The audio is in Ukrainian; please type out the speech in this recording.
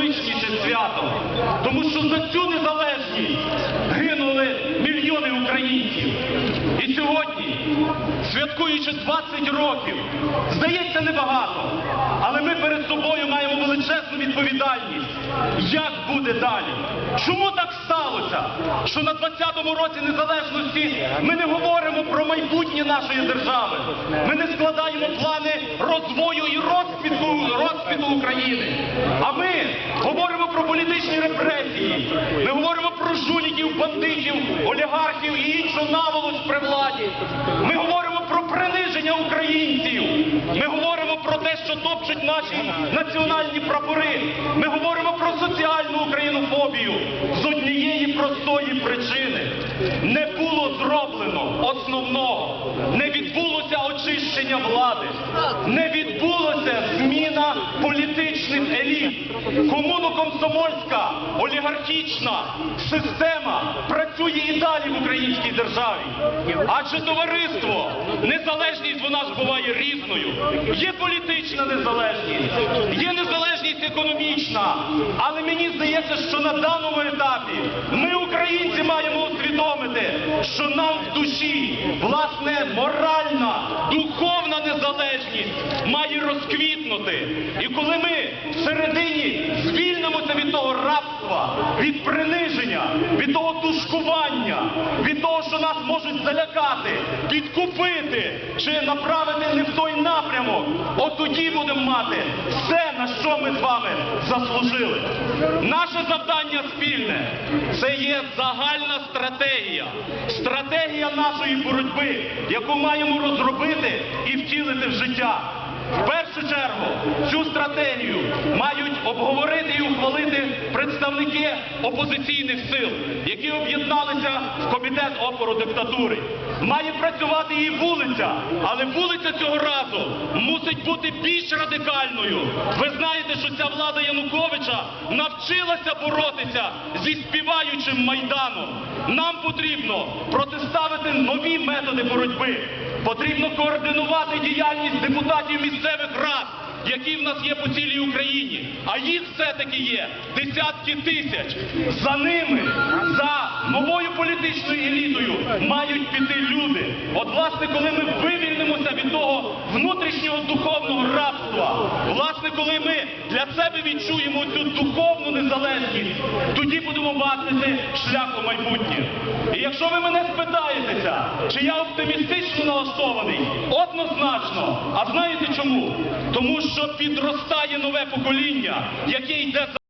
найвеличніше свято, тому що за цю незалежність гинули мільйони українців. І сьогодні, святкуючи 20 років, здається небагато, але ми перед собою маємо величезну відповідальність. Як буде далі? Чому так сталося, що на 20-му році незалежності ми не говоримо про майбутнє нашої держави? Ми не складаємо плани розвою і розквіту, України. А ми говоримо про політичні репресії. Ми говоримо про жуліків, бандитів, олігархів і іншу наволоч при владі. Ми говоримо про приниження українців. Ми говоримо про те, що топчуть наші національні прапори. Ми говоримо про соціальну українофобію з однієї простої причини. Не було зроблено основного, не відбулося очищення влади, не відбулося. Комуно-комсомольська олігархічна система працює і далі в українській державі. Адже товариство, незалежність вона ж буває різною. Є політична незалежність, є незалежність економічна. Але мені здається, що на даному етапі ми, українці, маємо усвідомити, що нам в душі власне моральна, духовна незалежність має розквітнути. І коли ми всередині звільнимося від того рабства, від приниження, від того тушкування, від того, що нас можуть залякати, підкупити чи направити не в той напрямок, от тоді будемо мати все, на що ми з вами заслужили. Наше завдання спільне це є загальна стратегія, стратегія нашої боротьби, яку маємо розробити і втілити в життя. В першу чергу цю стратегію мають обговорити і ухвалити представники опозиційних сил, які об'єдналися в комітет опору диктатури. Має працювати і вулиця, але вулиця цього разу мусить бути більш радикальною. Ви знаєте, що ця влада Януковича навчилася боротися зі співаючим майданом. Нам потрібно протиставити нові методи боротьби. Потрібно координувати діяльність депутатів місцевих рад, які в нас є по цілій Україні. А їх все-таки є десятки тисяч. За ними, за новою політичною елітою, мають піти люди. От, власне, коли ми вивільнимося від того внутрішнього духовного рабства, власне, коли ми для себе відчуємо цю духовну незалежність, тоді будемо бачити шлях у майбутнє. І якщо ви мене спитаєтеся, чи я оптимістично налаштований, однозначно. А знаєте чому? Тому що підростає нове покоління, яке йде за.